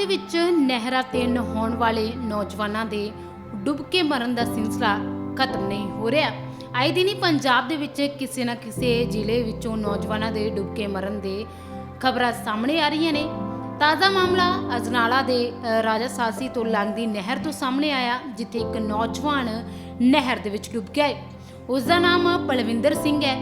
ਦੇ ਵਿੱਚ ਨਹਿਰਾਂ ਤੇ ਨਹਾਉਣ ਵਾਲੇ ਨੌਜਵਾਨਾਂ ਦੇ ਡੁੱਬ ਕੇ ਮਰਨ ਦਾ ਸਿਲਸਿਲਾ ਖਤਮ ਨਹੀਂ ਹੋ ਰਿਹਾ। ਆਏ ਦਿਨ ਹੀ ਪੰਜਾਬ ਦੇ ਵਿੱਚ ਕਿਸੇ ਨਾ ਕਿਸੇ ਜ਼ਿਲ੍ਹੇ ਵਿੱਚੋਂ ਨੌਜਵਾਨਾਂ ਦੇ ਡੁੱਬ ਕੇ ਮਰਨ ਦੇ ਖਬਰਾਂ ਸਾਹਮਣੇ ਆ ਰਹੀਆਂ ਨੇ। ਤਾਜ਼ਾ ਮਾਮਲਾ ਅਜਨਾਲਾ ਦੇ ਰਾਜਾ ਸਾਸੀ ਤੋਂ ਲੰਘਦੀ ਨਹਿਰ ਤੋਂ ਸਾਹਮਣੇ ਆਇਆ, ਜਿੱਥੇ ਇੱਕ ਨੌਜਵਾਨ ਨਹਿਰ ਦੇ ਵਿੱਚ ਡੁੱਬ ਗਿਆ ਹੈ ਉਸ ਦਾ ਨਾਮ ਪਲਵਿੰਦਰ ਸਿੰਘ ਹੈ,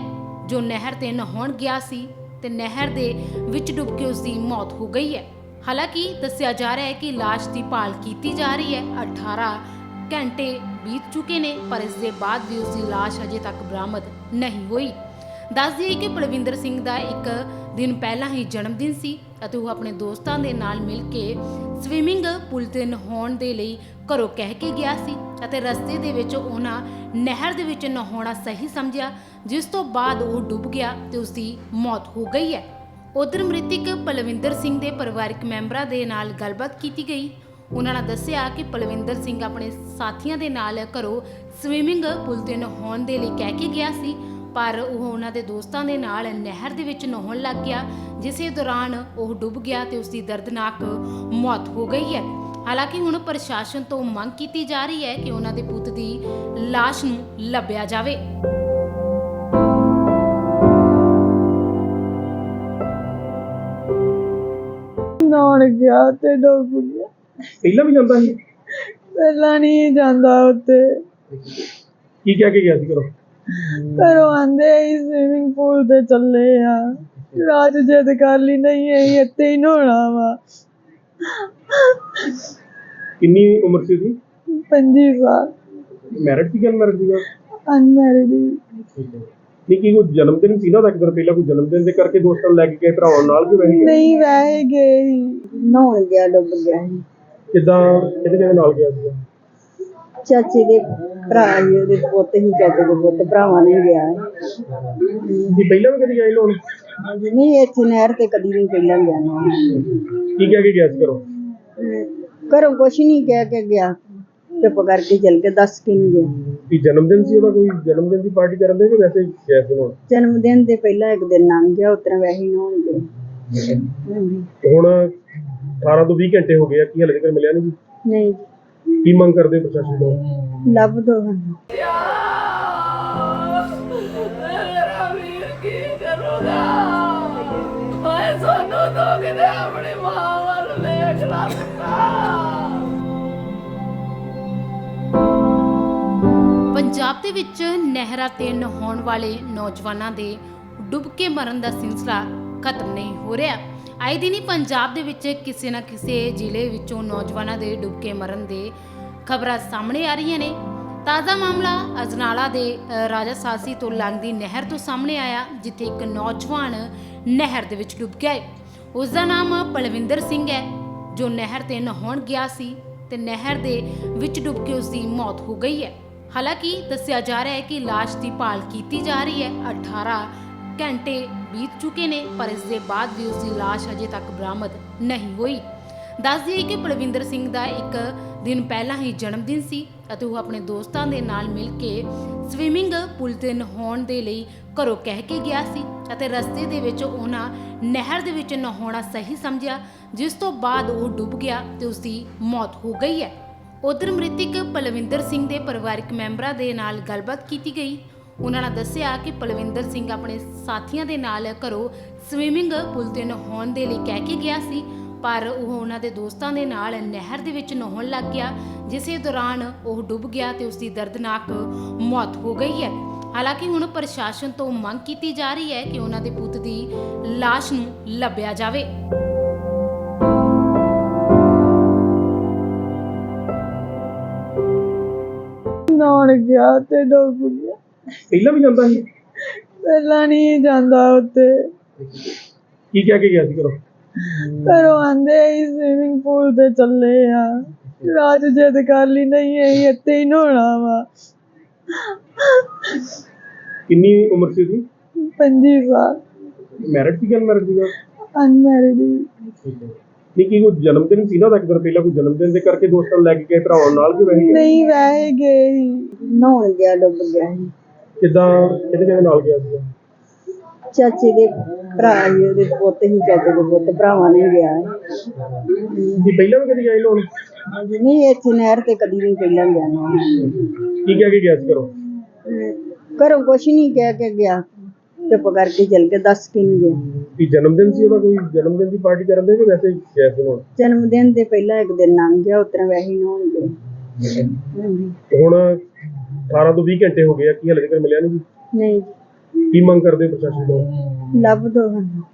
ਜੋ ਨਹਿਰ ਤੇ ਨਹਾਉਣ ਗਿਆ ਸੀ ਤੇ ਨਹਿਰ ਦੇ ਵਿੱਚ ਡੁੱਬ ਕੇ ਉਸ ਦੀ ਮੌਤ ਹੋ ਗਈ ਹੈ। ਹਾਲਾਂਕਿ ਦੱਸਿਆ ਜਾ ਰਿਹਾ ਹੈ ਕਿ ਲਾਸ਼ ਦੀ ਭਾਲ ਕੀਤੀ ਜਾ ਰਹੀ ਹੈ। 18 ਘੰਟੇ ਬੀਤ ਚੁੱਕੇ ਨੇ, ਪਰ ਇਸ ਦੇ ਬਾਅਦ ਵੀ ਉਸ ਦੀ ਲਾਸ਼ ਅਜੇ ਤੱਕ ਬਰਾਮਦ ਨਹੀਂ ਹੋਈ। ਦੱਸ ਦਈਏ ਕਿ ਬਲਵਿੰਦਰ ਸਿੰਘ ਦਾ ਇੱਕ ਦਿਨ ਪਹਿਲਾਂ ਹੀ ਜਨਮ ਦਿਨ ਸੀ ਅਤੇ ਉਹ ਆਪਣੇ ਦੋਸਤਾਂ ਦੇ ਨਾਲ ਮਿਲ ਕੇ ਸਵਿਮਿੰਗ ਪੂਲ ਤੇ ਨਹਾਉਣ ਦੇ ਲਈ ਘਰੋਂ ਕਹਿ ਕੇ ਗਿਆ ਸੀ ਅਤੇ ਰਸਤੇ ਦੇ ਵਿੱਚ ਉਹਨਾਂ ਨਹਿਰ ਦੇ ਵਿੱਚ ਨਹਾਉਣਾ ਸਹੀ ਸਮਝਿਆ, ਜਿਸ ਤੋਂ ਬਾਅਦ ਉਹ ਡੁੱਬ ਗਿਆ ਤੇ ਉਸ ਦੀ ਮੌਤ ਹੋ ਗਈ ਹੈ। ਉਧਰ ਮ੍ਰਿਤਕ ਪਲਵਿੰਦਰ ਸਿੰਘ ਦੇ ਪਰਿਵਾਰਕ ਮੈਂਬਰਾਂ ਦੇ ਨਾਲ ਗੱਲਬਾਤ ਕੀਤੀ ਗਈ। ਉਹਨਾਂ ਨੇ ਦੱਸਿਆ ਕਿ ਪਲਵਿੰਦਰ ਸਿੰਘ ਆਪਣੇ ਸਾਥੀਆਂ ਦੇ ਨਾਲ ਘਰੋਂ ਸਵਿਮਿੰਗ ਪੂਲ ਤੇ ਨਹਾਉਣ ਦੇ ਲਈ ਕਹਿ ਕੇ ਗਿਆ ਸੀ, ਪਰ ਉਹ ਉਹਨਾਂ ਦੇ ਦੋਸਤਾਂ ਦੇ ਨਾਲ ਨਹਿਰ ਦੇ ਵਿੱਚ ਨਹਾਉਣ ਲੱਗ ਗਿਆ, ਜਿਸੇ ਦੌਰਾਨ ਉਹ ਡੁੱਬ ਗਿਆ ਤੇ ਉਸ ਦੀ ਦਰਦਨਾਕ ਮੌਤ ਹੋ ਗਈ ਹੈ। ਹਾਲਾਂਕਿ ਹੁਣ ਪ੍ਰਸ਼ਾਸਨ ਤੋਂ ਮੰਗ ਕੀਤੀ ਜਾ ਰਹੀ ਹੈ ਕਿ ਉਹਨਾਂ ਦੇ ਪੁੱਤ ਦੀ ਲਾਸ਼ ਨੂੰ ਲੱਭਿਆ ਜਾਵੇ। ਗਿਆ ਤੇ ਡੁੱਬ ਗਿਆ। ਪਹਿਲਾਂ ਵੀ ਜਾਂਦਾ ਸੀ? ਪਹਿਲਾਂ ਨਹੀਂ ਜਾਂਦਾ ਉੱਤੇ ਕੀ ਕਹਿ ਕੇ ਗਿਆ ਸੀ ਘਰੋਂ? ਘਰੋਂ ਆਂਦੇ ਹੀ ਸਵਿਮਿੰਗ ਪੂਲ ਤੇ ਚੱਲੇ ਆ। ਰਾਤ ਜਦ ਕਰ ਲਈ ਨਹੀਂ ਹੈ ਇੱਥੇ ਹੀ ਨਹਾਉਣਾ ਵਾ। ਕਿੰਨੀ ਉਮਰ ਸੀ ਉਹਦੀ? ਪੰਜੀ ਸਾਲ। ਮੈਰਿਡ ਸੀ ਕਿ ਅਨਮੈਰਿਡ ਸੀਗਾ? ਅਨਮੈਰਿਡ ਨਹੀਂ ਕੀ ਕੋਈ ਜਨਮ ਦਿਨ ਸੀ ਨਾ ਉਹਦਾ ਇੱਕ ਦਿਨ ਪਹਿਲਾਂ ਕੋਈ ਜਨਮ ਦਿਨ ਦੇ ਕਰਕੇ ਦੋਸਤਾਂ ਨੂੰ ਲੈ ਕੇ ਗਏ ਭਰਾਵਾਂ ਨਾਲ ਕਿ ਵੈਸੇ? ਨਹੀਂ ਵਹਿ ਗਏ ਹੀ ਨਹਾਉਣ ਗਿਆ ਡੁੱਬ ਗਿਆ ਸੀ। ਕਿੱਦਾਂ ਕਿਹਦੇ ਕਿਹਦੇ ਨਾਲ ਗਿਆ ਸੀਗਾ? ਚਾਚੇ ਦੇ ਭਰਾ ਜੀ ਉਹਦੇ ਪੁੱਤ ਹੀ ਚਾਚੇ ਦੇ ਪੁੱਤ ਭਰਾਵਾਂ ਨੇ ਗਿਆ ਕੀ ਪਹਿਲਾਂ ਵੀ ਕਦੀ ਗਏ ਲੋਣ ਨਹੀਂ ਇੱਥੇ ਨਹਿਰ ਤੇ ਕਦੀ ਨਹੀਂ ਪਹਿਲਾਂ ਗਿਆ ਨਾ। ਕੀ ਕਹਿ ਕੇ ਗਿਆ ਸੀ ਘਰੋਂ? ਘਰੋਂ ਕੁਛ ਨਹੀਂ ਕਹਿ ਕੇ ਗਿਆ। ਚੁੱਪ ਕਰਕੇ ਚਲ ਕੇ ਦੱਸ ਕੇ ਨਹੀਂ ਗਿਆ। ਕੀ ਜਨਮ ਦਿਨ ਸੀ ਉਹਦਾ? ਕੋਈ ਜਨਮ ਦਿਨ ਦੀ ਪਾਰਟੀ ਕਰਨ ਦੇ ਕਿ ਵੈਸੇ ਗਿਆ ਸੀ ਹੁਣ? ਜਨਮ ਦਿਨ ਦੇ ਪਹਿਲਾਂ ਇੱਕ ਦਿਨ ਲੰਘ ਗਿਆ ਉਤਰਾ ਵੈਸੇ ਹੀ ਨਹਾਉਣ ਗਏ ਹਾਂਜੀ। ਹੁਣ 18 ਤੋਂ 20 ਘੰਟੇ ਹੋ ਗਏ ਆ ਕੀ ਹਲੇ ਤੱਕ ਮਿਲਿਆ ਨਹੀਂ ਜੀ? ਨਹੀਂ ਕੀ ਮੰਗ ਕਰਦੇ ਹੋ ਪ੍ਰਸ਼ਾਸਨ ਤੋਂ? ਲੱਭ ਦੋ ਮੇਰਾ ਵੀਰ ਕੀ ਕਰੂਗਾ? ਓਏ ਸੋਨੂੰ ਤੋਂ ਕਿਤੇ ਆਪਣੀ ਮਾਂ ਵੱਲ ਵੇਖ ਲੱਗਾ ਪੰਜਾਬ ਦੇ ਵਿੱਚ ਨਹਿਰਾਂ ਤੇ ਨਹਾਉਣ ਵਾਲੇ ਨੌਜਵਾਨਾਂ ਦੇ ਡੁੱਬ ਕੇ ਮਰਨ ਦਾ ਸਿਲਸਿਲਾ ਖਤਮ ਨਹੀਂ ਹੋ ਰਿਹਾ। ਆਏ ਦਿਨ ਹੀ ਪੰਜਾਬ ਦੇ ਵਿੱਚ ਕਿਸੇ ਨਾ ਕਿਸੇ ਜ਼ਿਲ੍ਹੇ ਵਿੱਚੋਂ ਨੌਜਵਾਨਾਂ ਦੇ ਡੁੱਬ ਕੇ ਮਰਨ ਦੇ ਖਬਰਾਂ ਸਾਹਮਣੇ ਆ ਰਹੀਆਂ ਨੇ। ਤਾਜ਼ਾ ਮਾਮਲਾ ਅਜਨਾਲਾ ਦੇ ਅ, ਰਾਜਾ ਸਾਸੀ ਤੋਂ ਲੰਘਦੀ ਨਹਿਰ ਤੋਂ ਸਾਹਮਣੇ ਆਇਆ ਜਿੱਥੇ ਇੱਕ ਨੌਜਵਾਨ ਨਹਿਰ ਦੇ ਵਿੱਚ ਡੁੱਬ ਗਿਆ ਹੈ ਉਸ ਦਾ ਨਾਮ ਪਲਵਿੰਦਰ ਸਿੰਘ ਹੈ ਜੋ ਨਹਿਰ ਤੇ ਨਹਾਉਣ ਗਿਆ ਸੀ ਤੇ ਨਹਿਰ ਦੇ ਵਿੱਚ ਡੁੱਬ ਕੇ ਉਸ ਦੀ ਮੌਤ ਹੋ ਗਈ ਹੈ। ਹਾਲਾਂਕਿ ਦੱਸਿਆ ਜਾ ਰਿਹਾ ਹੈ ਕਿ ਲਾਸ਼ ਦੀ ਭਾਲ ਕੀਤੀ ਜਾ ਰਹੀ ਹੈ। 18 ਘੰਟੇ ਬੀਤ ਚੁੱਕੇ ਨੇ, ਪਰ ਇਸ ਦੇ ਬਾਅਦ ਵੀ ਉਸ ਦੀ ਲਾਸ਼ ਅਜੇ ਤੱਕ ਬਰਾਮਦ ਨਹੀਂ ਹੋਈ। ਦੱਸ ਦਈਏ ਕਿ ਪਲਵਿੰਦਰ ਸਿੰਘ ਦਾ ਇੱਕ ਦਿਨ ਪਹਿਲਾਂ ਹੀ ਜਨਮ ਦਿਨ ਸੀ ਅਤੇ ਉਹ ਆਪਣੇ ਦੋਸਤਾਂ ਦੇ ਨਾਲ ਮਿਲ ਕੇ ਸਵਿਮਿੰਗ ਪੂਲ ਤੇ ਨਹਾਉਣ ਦੇ ਲਈ ਘਰੋਂ ਕਹਿ ਕੇ ਗਿਆ ਸੀ ਅਤੇ ਰਸਤੇ ਦੇ ਵਿੱਚ ਉਹਨਾਂ ਨਹਿਰ ਦੇ ਵਿੱਚ ਨਹਾਉਣਾ ਸਹੀ ਸਮਝਿਆ, ਜਿਸ ਤੋਂ ਬਾਅਦ ਉਹ ਡੁੱਬ ਗਿਆ ਤੇ ਉਸ ਦੀ ਮੌਤ ਹੋ ਗਈ ਹੈ। ਉਧਰ ਮ੍ਰਿਤਕ ਪਲਵਿੰਦਰ ਸਿੰਘ ਦੇ ਪਰਿਵਾਰਕ ਮੈਂਬਰਾਂ ਦੇ ਨਾਲ ਗੱਲਬਾਤ ਕੀਤੀ ਗਈ। ਉਹਨਾਂ ਨੇ ਦੱਸਿਆ ਕਿ ਪਲਵਿੰਦਰ ਸਿੰਘ ਆਪਣੇ ਸਾਥੀਆਂ ਦੇ ਨਾਲ ਘਰੋਂ ਸਵਿਮਿੰਗ ਪੂਲ ਤੇ ਨਹਾਉਣ ਦੇ ਲਈ ਕਹਿ ਕੇ ਗਿਆ ਸੀ, ਪਰ ਉਹ ਉਹਨਾਂ ਦੇ ਦੋਸਤਾਂ ਦੇ ਨਾਲ ਨਹਿਰ ਦੇ ਵਿੱਚ ਨਹਾਉਣ ਲੱਗ ਗਿਆ, ਜਿਸੇ ਦੌਰਾਨ ਉਹ ਡੁੱਬ ਗਿਆ ਤੇ ਉਸ ਦੀ ਦਰਦਨਾਕ ਮੌਤ ਹੋ ਗਈ ਹੈ। ਹਾਲਾਂਕਿ ਹੁਣ ਪ੍ਰਸ਼ਾਸਨ ਤੋਂ ਮੰਗ ਕੀਤੀ ਜਾ ਰਹੀ ਹੈ ਕਿ ਉਹਨਾਂ ਦੇ ਪੁੱਤ ਦੀ ਲਾਸ਼ ਨੂੰ ਲੱਭਿਆ ਜਾਵੇ। ਨਹਾਉਣ ਗਿਆ ਤੇ ਡੁੱਬ ਗਿਆ। ਪਹਿਲਾਂ ਵੀ ਜਾਂਦਾ ਸੀ? ਪਹਿਲਾਂ ਨਹੀਂ ਜਾਂਦਾ ਉੱਤੇ ਕੀ ਕਹਿ ਕੇ ਗਿਆ ਸੀ ਘਰੋਂ? ਘਰੋਂ ਆਂਦੇ ਹੀ ਸਵਿਮਿੰਗ ਪੂਲ ਤੇ ਚੱਲੇ ਆ। ਰਾਤ ਜਦ ਕਰ ਲਈ ਨਹੀਂ ਹੈ ਇੱਥੇ ਹੀ ਨਹਾਉਣਾ ਵਾ। ਕਿੰਨੀ ਉਮਰ ਸੀ ਉਹਦੀ? ਪੰਜੀ ਸਾਲ। ਮੈਰਿਡ ਸੀ ਕਿ ਅਨਮੈਰਿਡ ਸੀਗਾ? ਅਨਮੈਰਿਡ ਨਹੀਂ ਕੀ ਕੋਈ ਜਨਮ ਦਿਨ ਸੀ ਨਾ ਉਹਦਾ? ਇੱਕ ਦਿਨ ਪਹਿਲਾਂ ਕੋਈ ਜਨਮ ਦਿਨ ਦੇ ਕਰਕੇ ਦੋਸਤਾਂ ਨੂੰ ਲੈ ਕੇ ਗਏ ਭਰਾਵਾਂ ਨਾਲ ਕਿ ਵੈਸੇ ਗਏ? ਨਹੀਂ ਵਹਿ ਗਏ ਹੀ ਨਹਾਉਣ ਗਿਆ ਡੁੱਬ ਗਿਆ ਸੀ ਕਿੱਦਾਂ ਕਿਹਦੇ ਕਿਹਦੇ ਨਾਲ ਗਿਆ ਸੀਗਾ ਚਾਚੇ ਦੇ ਭਰਾ ਹੀ ਉਹਦੇ ਪੁੱਤ ਹੀ ਚਾਚੇ ਦੇ ਪੁੱਤ ਭਰਾਵਾਂ ਨੇ ਗਿਆ। ਤੁਸੀਂ ਪਹਿਲਾਂ ਵੀ ਕਦੀ ਆਏ ਲੋਨ? ਨਹੀਂ ਇੱਥੇ ਨਹਿਰ ਤੇ ਕਦੀ ਨਹੀਂ ਪਹਿਲਾਂ ਗਿਆ। ਨਾ ਕੀ ਕਹਿ ਕੇ ਗਿਆ ਸੀ ਕਰੋ ਘਰੋਂ ਕੁਛ ਨਹੀਂ ਕਹਿ ਕੇ ਗਿਆ। ਚੁੱਪ ਕਰਕੇ ਚਲ ਕੇ ਦੱਸ ਕੇ ਨਹੀਂ ਗਿਆ। ਕੀ ਜਨਮ ਦਿਨ ਸੀ ਉਹਦਾ? ਕੋਈ ਜਨਮ ਦਿਨ ਦੀ ਪਾਰਟੀ ਕਰਨ ਦੇ ਕਿ ਵੈਸੇ ਹੀ ਗਿਆ ਸੀ ਹੁਣ? ਜਨਮ ਦਿਨ ਦੇ ਪਹਿਲਾਂ ਇੱਕ ਦਿਨ ਲੰਘ ਗਿਆ ਉਤਰਾ ਵੈਸੇ ਹੀ ਨਹਾਉਣ ਗਏ ਹਾਂਜੀ। ਹੁਣ 18 ਤੋਂ 20 ਘੰਟੇ ਹੋ ਗਏ ਆ ਕੀ ਹਲੇ ਤੱਕ ਮਿਲਿਆ ਨਹੀਂ ਜੀ? ਨਹੀਂ ਕੀ ਮੰਗ ਕਰਦੇ ਹੋ ਪ੍ਰਸ਼ਾਸਨ ਤੋਂ? ਲੱਭ ਦੋ